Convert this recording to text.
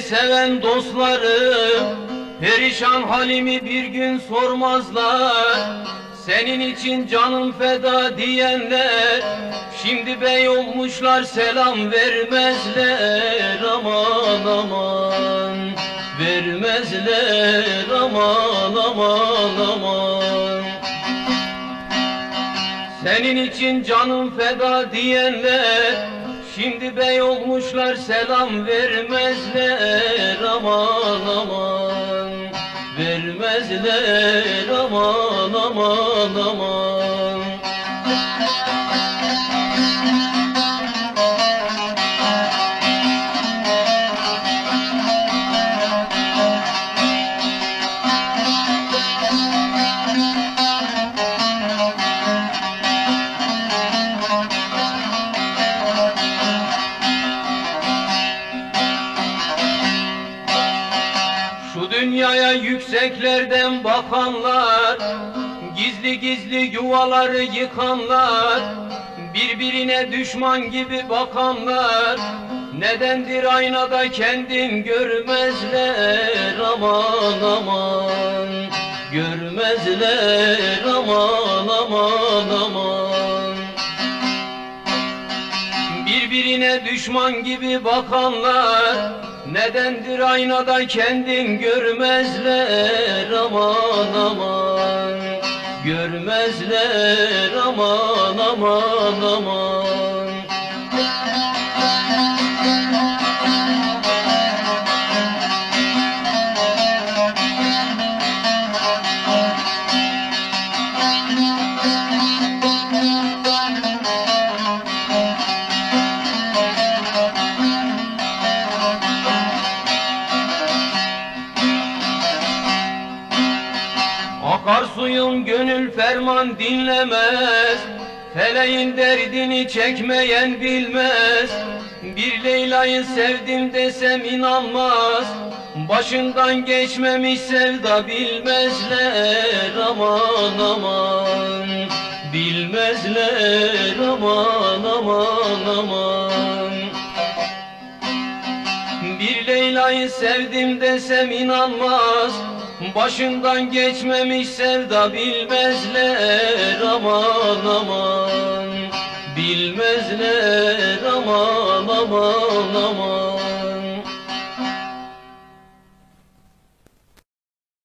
seven dostlarım Perişan halimi bir gün sormazlar. Senin için canım feda diyenler Şimdi bey olmuşlar selam vermezler. Aman aman Vermezler. Aman aman aman. Senin için canım feda diyenler Şimdi bey olmuşlar selam vermezler aman aman. Vermezler aman aman aman dünyaya yükseklerden bakanlar Gizli gizli yuvaları yıkanlar Birbirine düşman gibi bakanlar. Nedendir aynada kendin görmezler Aman aman. Görmezler aman aman aman Düşman gibi bakanlar. Nedendir aynada kendin görmezler aman aman. Görmezler aman aman aman Gönül ferman dinlemez Feleğin derdini çekmeyen bilmez. Bir Leyla'yı sevdim desem inanmaz Başından geçmemiş sevda bilmezler. Aman aman Bilmezler. Aman aman aman Leyla'yı sevdim desem inanmaz. Başından geçmemiş sevda bilmezler aman aman. Bilmezler aman aman aman